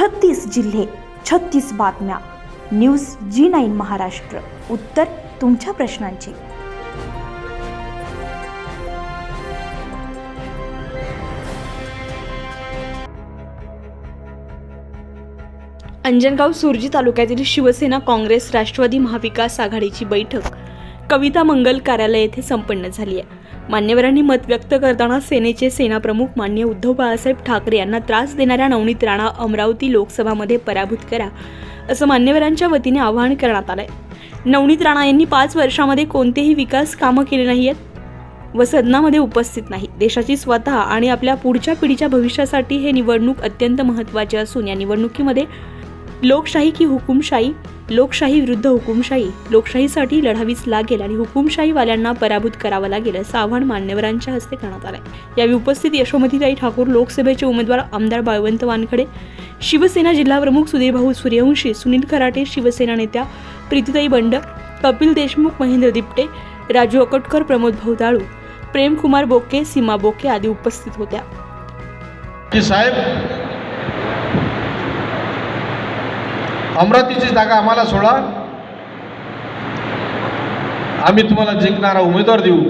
छत्तीस जिल्हे छत्तीस बातम्या. News G nine Maharashtra. उत्तर तुमच्या प्रश्नांची. अंजनगाव सुरजी तालुक्यातील शिवसेना काँग्रेस राष्ट्रवादी महाविकास आघाडीची बैठक. कविता मंगल कार्यालय येथे संपन्न झाली आहे. मान्यवरांनी मत व्यक्त करताना सेनेचे सेनाप्रमुख मान्य उद्धव बाळासाहेब ठाकरे यांना त्रास देणाऱ्या नवनीत राणा अमरावती लोकसभामध्ये पराभूत करा असं मान्यवरांच्या वतीने आवाहन करण्यात आलंय. नवनीत राणा यांनी पाच वर्षामध्ये कोणतेही विकास कामं केले नाही आहेत व सदनामध्ये उपस्थित नाही. देशाची स्वतः आणि आपल्या पुढच्या पिढीच्या भविष्यासाठी हे निवडणूक अत्यंत महत्त्वाचे असून या निवडणुकीमध्ये लोकशाही की हुकुमशाही? लोकशाही विरुद्ध हुकुमशाही? लोकशाहीसाठी लढावीच लागेल आणि हुकुमशाहीवाल्यांना पराभूत करावं लागेल असं आव्हान मान्यवरांच्या हस्ते करण्यात आलंय. यावेळी उपस्थित यशोमतीताई ठाकूर लोकसभेचे उमेदवार आमदार बाळवंत वानखडे शिवसेना जिल्हाप्रमुख सुधीरभाऊ सूर्यवंशी सुनील खराटे शिवसेना नेत्या प्रीतीताई बंड कपिल देशमुख महेंद्र दिपटे राजू अकोटकर प्रमोद भाऊ दाळू प्रेमकुमार बोके सीमा बोके आदी उपस्थित होत्या. साहेब अमरावतीची जागा आम्हाला सोडा. आम्ही तुम्हाला जिंकणारा उमेदवार देऊ.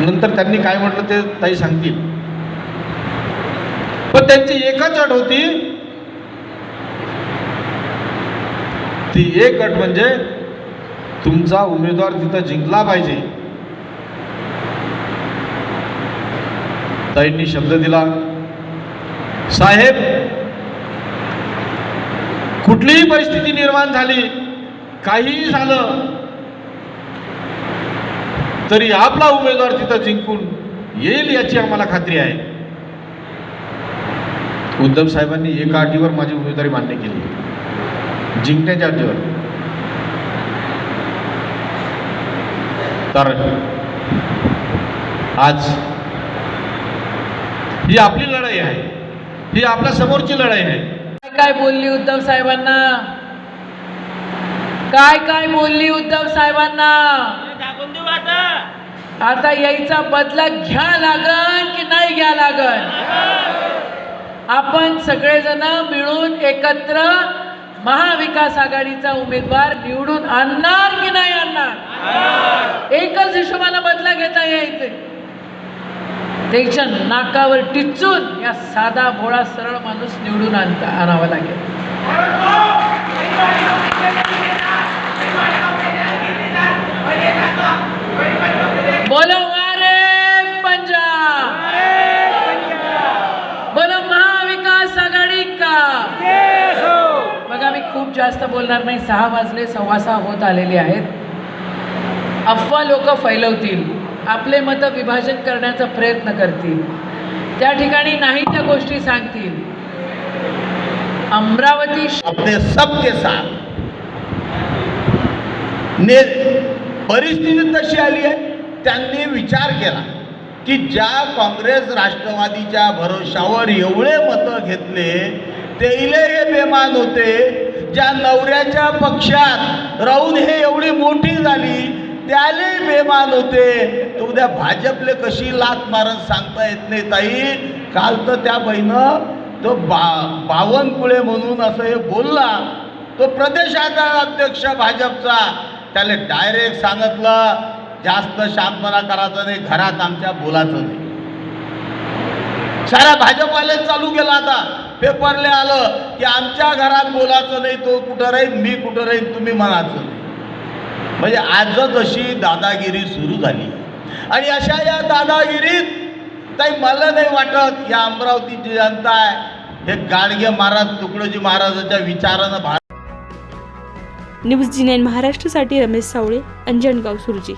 नंतर त्यांनी काय म्हटलं ते ताई सांगतील. पण त्यांची एकच अट होती. ती एक अट म्हणजे तुमचा उमेदवार तिथं जिंकला पाहिजे. ताईंनी शब्द दिला. साहेब कुठलीही परिस्थिती निर्माण झाली काहीही झालं तरी आपला उमेदवार तिथं जिंकून येईल याची आम्हाला खात्री आहे. उद्धव साहेबांनी एका अटीवर माझी उमेदवारी मान्य केली. जिंकण्याच्या अटीवर. तर आज ही आपली लढाई आहे. ही आपल्या समोरची लढाई आहे. काय बोलली उद्धव साहेबांना? काय काय बोलली उद्धव साहेबांना? आता. यायचा बदला घ्या लागन की नाही घ्या लागन आपण सगळेजण मिळून एकत्र महाविकास आघाडीचा उमेदवार निवडून आणणार की नाही आणणार? एकच हिशोबानं बदला घेता यायचे टेन्शन नाकावर टिचून या साधा भोळा सरळ माणूस निवडून आणता आणावा लागेल. बोलो वारे पंजाब! बोलो महाविकास आघाडी का? बघा मी खूप जास्त बोलणार नाही. सहा वाजले सव्वा सहा होत आलेले आहेत. अफवा लोक फैलवतील. आपले मतं विभाजन करण्याचा प्रयत्न करतील. त्या ठिकाणी नाही त्या गोष्टी सांगतील. अमरावती अपने सबके साथ. ने परिस्थिती तशी आली आहे त्यांनी विचार केला की ज्या काँग्रेस राष्ट्रवादीच्या भरोशावर एवढे मतं घेतले तेले हे बेमान होते. ज्या नवऱ्याच्या पक्षात राहून हे एवढी मोठी झाली त्याले बेमान होते. तर उद्या भाजपले कशी लात मारत सांगता येत नाही ताई. काल तर त्या बहिणं तो बा बावनकुळे म्हणून असं हे बोलला. तो प्रदेशाचा अध्यक्ष भाजपचा. त्याला डायरेक्ट सांगितलं जास्त शांतपणा करायचं नाही घरात आमच्या बोलायचं नाही. साऱ्या भाजपवाले चालू केला आता. पेपरले आलं की आमच्या घरात बोलायचं नाही तो कुठं राहील मी कुठं राहील तुम्ही म्हणायचं नाही. म्हणजे आजच अशी दादागिरी सुरू झाली आणि अशा या दादागिरीत काही मला नाही वाटत या अमरावतीची जनता आहे. हे गाडगे महाराज तुकडोजी महाराजाच्या विचारानं भा न्यूज जी नाईन महाराष्ट्रासाठी रमेश सावळे अंजनगाव सुरजी.